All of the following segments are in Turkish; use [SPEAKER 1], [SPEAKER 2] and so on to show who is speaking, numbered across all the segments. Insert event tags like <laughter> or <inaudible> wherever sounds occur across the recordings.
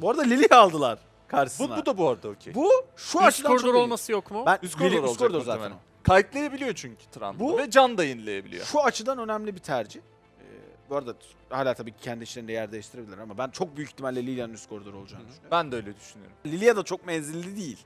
[SPEAKER 1] Bu arada Lili'yi aldılar
[SPEAKER 2] Bu,
[SPEAKER 1] karşısına.
[SPEAKER 2] bu da bu arada okey.
[SPEAKER 1] Bu şu
[SPEAKER 3] Üst
[SPEAKER 1] açıdan çok
[SPEAKER 3] koridor
[SPEAKER 1] ilginç.
[SPEAKER 3] olması yok mu?
[SPEAKER 1] Ben
[SPEAKER 2] Üst
[SPEAKER 1] Lili
[SPEAKER 2] koridor
[SPEAKER 1] üst
[SPEAKER 2] olacak
[SPEAKER 1] koridor zaten. o.
[SPEAKER 2] Kayıtlayabiliyor çünkü Trundle
[SPEAKER 1] Bu-
[SPEAKER 2] ve can da yenileyebiliyor.
[SPEAKER 1] Şu açıdan önemli bir tercih. Ee, bu arada hala tabii ki kendi işlerinde yer değiştirebilirler ama ben çok büyük ihtimalle Lilia'nın üst koridor olacağını düşünüyorum.
[SPEAKER 2] Ben de öyle düşünüyorum.
[SPEAKER 1] Lilia da çok menzilli değil.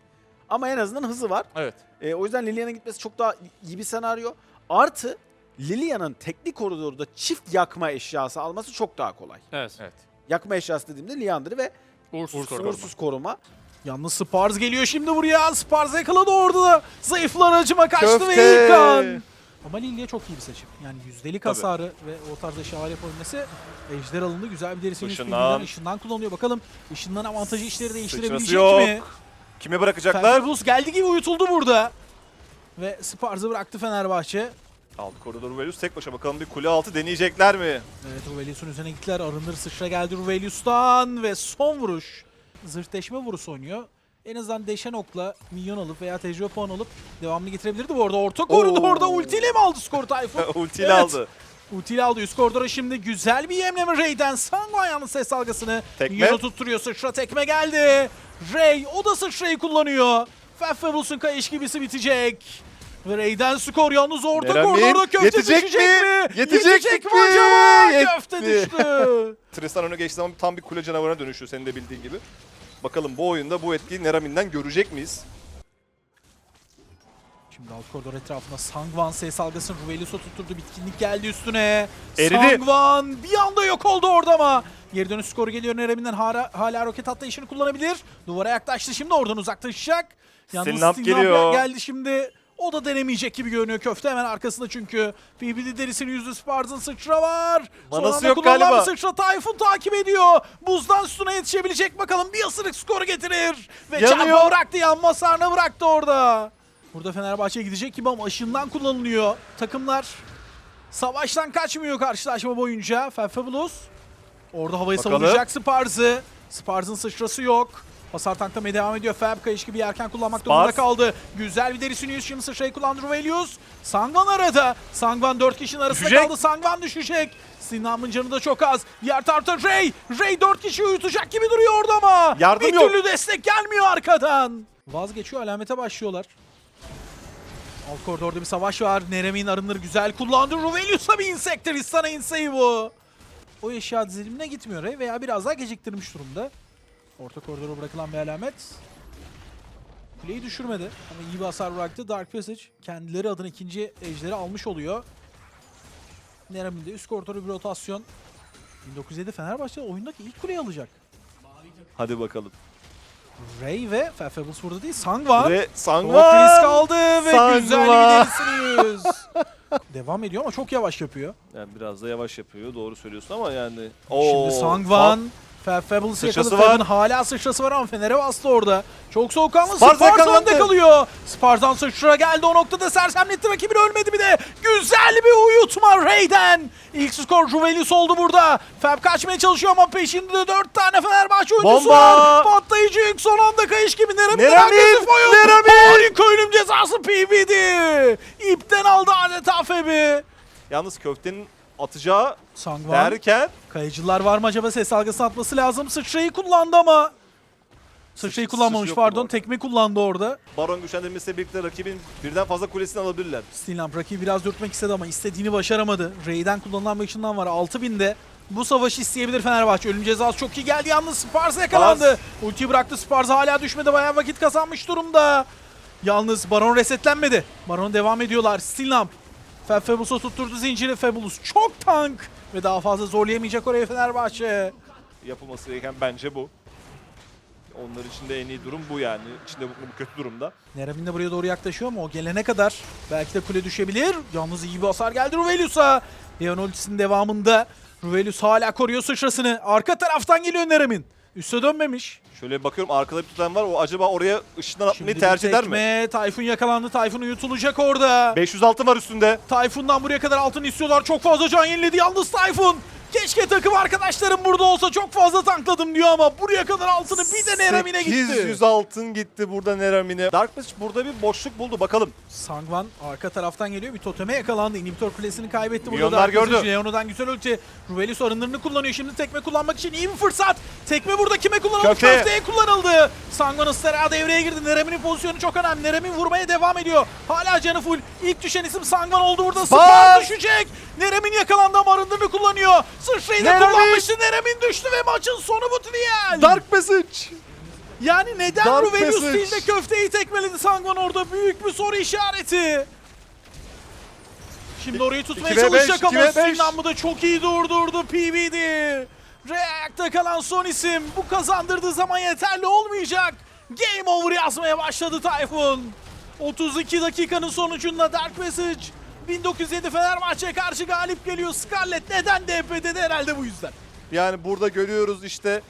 [SPEAKER 1] Ama en azından hızı var.
[SPEAKER 2] Evet.
[SPEAKER 1] Ee, o yüzden Lilia'nın gitmesi çok daha iyi bir senaryo. Artı Lilia'nın teknik koridorda çift yakma eşyası alması çok daha kolay.
[SPEAKER 3] Evet.
[SPEAKER 2] Evet.
[SPEAKER 1] Yakma eşyası dediğimde Liandry ve
[SPEAKER 3] Uğursuz koridor.
[SPEAKER 1] uğursuz koruma.
[SPEAKER 4] Yalnız Spars geliyor şimdi buraya. Spars yakaladı orada da. Zayıflar acıma kaçtı
[SPEAKER 2] Köfte.
[SPEAKER 4] ve ilk kan. Ama Lilia çok iyi bir seçim. Yani yüzdelik
[SPEAKER 2] Tabii.
[SPEAKER 4] hasarı ve o tarz eşyalar yapabilmesi ejder alındı. Güzel bir derisinin üstünden ışından kullanıyor. Bakalım ışından avantajı işleri değiştirebilecek mi?
[SPEAKER 2] Kime bırakacaklar?
[SPEAKER 4] Ferfabulus geldi gibi uyutuldu burada. Ve Spars'ı bıraktı Fenerbahçe.
[SPEAKER 2] Aldı koridoru Velus tek başa bakalım bir kule altı deneyecekler mi?
[SPEAKER 4] Evet Ruvelius'un üzerine gittiler. Arındır sıçra geldi Ruvelius'tan ve son vuruş. Zırh deşme vurusu oynuyor. En azından deşen okla minyon alıp veya tecrübe puan alıp devamını getirebilirdi bu arada. Orta koridorda ultiyle mi aldı skor Tayfun? <laughs>
[SPEAKER 2] Ultiyle
[SPEAKER 4] Evet.
[SPEAKER 2] aldı.
[SPEAKER 4] Ultiyle aldı üst koridora şimdi güzel bir yemleme Ray'den. Sangwan yalnız ses dalgasını minyonu tutturuyor. Sıçra tekme geldi. Ray o da sıçrayı kullanıyor. Feffabuls'un kayış gibisi bitecek. Ve Ray'den skor yalnız orta
[SPEAKER 2] Nermin,
[SPEAKER 4] koridorda köfte
[SPEAKER 2] yetecek
[SPEAKER 4] düşecek
[SPEAKER 2] mi?
[SPEAKER 4] mi?
[SPEAKER 2] Yetecek
[SPEAKER 4] mi
[SPEAKER 2] mi?
[SPEAKER 4] acaba?
[SPEAKER 2] Yetti.
[SPEAKER 4] Köfte düştü. <laughs>
[SPEAKER 2] Tristan öne geçti ama tam bir kule canavarına dönüşüyor senin de bildiğin gibi. Bakalım bu oyunda bu etkiyi Neramin'den görecek miyiz?
[SPEAKER 4] Şimdi alt koridor etrafında Sangwan ses salgasını Ruvelius'a tutturdu. Bitkinlik geldi üstüne.
[SPEAKER 2] Eridi.
[SPEAKER 4] Sangwan bir anda yok oldu orada ama. Geri dönüş skoru geliyor Nerem'inden hala, hala roket atlayışını kullanabilir. Duvara yaklaştı şimdi oradan uzaklaşacak. Yalnız
[SPEAKER 2] Stinlamp geliyor.
[SPEAKER 4] geldi şimdi. O da denemeyecek gibi görünüyor. Köfte hemen arkasında çünkü. PBD derisinin yüzü Spars'ın sıçra var.
[SPEAKER 2] Manası yok galiba.
[SPEAKER 4] sıçra Tayfun takip ediyor. Buzdan sütuna yetişebilecek bakalım. Bir ısırık skoru getirir. Ve çarpı bıraktı yanma hasarını bıraktı orada. Burada Fenerbahçe gidecek gibi ama ışından kullanılıyor. Takımlar savaştan kaçmıyor karşılaşma boyunca. Fefabulous orada havayı
[SPEAKER 2] Bakalım.
[SPEAKER 4] savunacak Spars'ı. Spars'ın sıçrası yok. Hasar tanklamaya devam ediyor. Fab kayış gibi yerken kullanmak durumunda kaldı. Güzel bir derisini yüz şimdi sıçrayı kullandı Ruvelius. Sangvan arada. Sangvan 4 kişinin arasında
[SPEAKER 2] Düşecek.
[SPEAKER 4] kaldı. Sangvan düşecek. Sinan'ın canı da çok az. Diğer tarafta Ray. Ray 4 kişi uyutacak gibi duruyor orada ama.
[SPEAKER 2] Yardım
[SPEAKER 4] bir
[SPEAKER 2] yok.
[SPEAKER 4] türlü destek gelmiyor arkadan. Vazgeçiyor alamete başlıyorlar. Alt koridorda bir savaş var. Nerem'in arınları güzel kullandı. Ruvelius'a bir insektir. İstana inseyi bu. O eşya dizilimine gitmiyor Ray veya biraz daha geciktirmiş durumda. Orta koridora bırakılan bir alamet. Kuleyi düşürmedi ama iyi bir hasar bıraktı. Dark Passage kendileri adına ikinci ejderi almış oluyor. Nerem'in de üst koridora bir rotasyon. 1907 Fenerbahçe oyundaki ilk kuleyi alacak.
[SPEAKER 2] Hadi bakalım.
[SPEAKER 4] Ray ve Fefabulous burada değil. Sangwan.
[SPEAKER 2] Ve
[SPEAKER 4] Çok
[SPEAKER 2] Sangwan.
[SPEAKER 4] risk aldı ve
[SPEAKER 2] Sangwan.
[SPEAKER 4] güzel bir derisini yüz. Devam ediyor ama çok yavaş yapıyor.
[SPEAKER 2] Yani biraz da yavaş yapıyor doğru söylüyorsun ama yani.
[SPEAKER 4] Şimdi
[SPEAKER 2] Oo,
[SPEAKER 4] Fefabulous
[SPEAKER 2] Sıçrası
[SPEAKER 4] yakaladı.
[SPEAKER 2] var.
[SPEAKER 4] Hala sıçrası var ama Fener'e bastı orada. Çok soğukkanlı.
[SPEAKER 2] Spars
[SPEAKER 4] Spars önde kalıyor. Spars'dan sıçra geldi o noktada sersemletti rakibini ölmedi bir de. Güzel bir uyutma Ray'den. İlk skor Ruvelius oldu burada. Fab kaçmaya çalışıyor ama peşinde de 4 tane Fenerbahçe oyuncusu
[SPEAKER 2] Bomba.
[SPEAKER 4] var. Patlayıcı yük son anda kayış gibi. Nerem'in, agresif oyun.
[SPEAKER 2] Nerem'in.
[SPEAKER 4] Harika ölüm cezası PBD. İpten aldı adeta Fab'i.
[SPEAKER 2] Yalnız köftenin atacağı
[SPEAKER 4] Sangwan.
[SPEAKER 2] derken
[SPEAKER 4] Kayıcılar var mı acaba? Ses algısı atması lazım. Sıçrayı kullandı ama. Sıçrayı
[SPEAKER 2] Sıç-
[SPEAKER 4] kullanmamış
[SPEAKER 2] yok
[SPEAKER 4] pardon.
[SPEAKER 2] orada.
[SPEAKER 4] Tekme kullandı orada.
[SPEAKER 2] baron güçlendirmesiyle birlikte rakibin birden fazla kulesini alabilirler.
[SPEAKER 4] Stinlamp rakibi biraz dürtmek istedi ama istediğini başaramadı. Ray'den kullanılan bir ışından var. 6000'de bu savaşı isteyebilir Fenerbahçe. Ölüm cezası çok iyi geldi yalnız Spars'a yakalandı. Ultiyi bıraktı Spars hala düşmedi. Bayağı vakit kazanmış durumda. Yalnız Baron resetlenmedi. Baron devam ediyorlar. Stinlamp. Fab Fabulous'a tutturdu zinciri. Fabulous çok tank. Ve daha fazla zorlayamayacak oraya Fenerbahçe.
[SPEAKER 2] Yapılması gereken bence bu. Onlar için de en iyi durum bu yani. İçinde bu, bu kötü durumda.
[SPEAKER 4] Nerevin de buraya doğru yaklaşıyor ama o gelene kadar belki de kule düşebilir. Yalnız iyi bir hasar geldi Ruvelius'a. Leon ultisinin devamında Ruvelius hala koruyor sıçrasını. Arka taraftan geliyor Nerem'in. Üste dönmemiş.
[SPEAKER 2] Şöyle bakıyorum arkada bir tutan var. O acaba oraya ışından atmayı
[SPEAKER 4] Şimdi
[SPEAKER 2] tercih eder mi?
[SPEAKER 4] tekme. Tayfun yakalandı. Tayfun uyutulacak orada.
[SPEAKER 2] 500 altın var üstünde.
[SPEAKER 4] Tayfun'dan buraya kadar altın istiyorlar. Çok fazla can yeniledi yalnız Tayfun. Keşke takım arkadaşlarım burada olsa çok fazla tankladım diyor ama buraya kadar altını bir de Neramin'e gitti.
[SPEAKER 2] 800 altın gitti burada Neramin'e. Dark Mage burada bir boşluk buldu bakalım.
[SPEAKER 4] Sangvan arka taraftan geliyor. Bir toteme yakalandı. İnhibitor kulesini kaybetti. Burada
[SPEAKER 2] Milyonlar gördü.
[SPEAKER 4] Leona'dan güzel ulti. Ruvelius arınlarını kullanıyor. Şimdi tekme kullanmak için iyi bir fırsat. Tekme burada kime kullanıldı?
[SPEAKER 2] Köfte.
[SPEAKER 4] Köfteye kullanıldı. Sangvan'ın Stera devreye girdi. Nerem'in pozisyonu çok önemli. Nerem'in vurmaya devam ediyor. Hala canı full. İlk düşen isim Sangvan oldu burada. Spark düşecek. Nerem'in yakalandı ama arındırını kullanıyor. Sıçrayı da
[SPEAKER 2] Nerem'in!
[SPEAKER 4] kullanmıştı. Nerem'in düştü ve maçın sonu bu Trial.
[SPEAKER 2] Dark Message.
[SPEAKER 4] Yani neden
[SPEAKER 2] Dark
[SPEAKER 4] Ruvelius
[SPEAKER 2] Passage.
[SPEAKER 4] değil de köfteyi tekmeledi Sangvan orada? Büyük bir soru işareti. Şimdi orayı tutmaya
[SPEAKER 2] 2v5,
[SPEAKER 4] çalışacak ama
[SPEAKER 2] 2v5.
[SPEAKER 4] Sinanmı da çok iyi durdurdu PBD. React'ta kalan son isim. Bu kazandırdığı zaman yeterli olmayacak. Game over yazmaya başladı Tayfun. 32 dakikanın sonucunda Dark Passage 1907 Fenerbahçe'ye karşı galip geliyor. Scarlett neden DP'de de herhalde bu yüzden.
[SPEAKER 2] Yani burada görüyoruz işte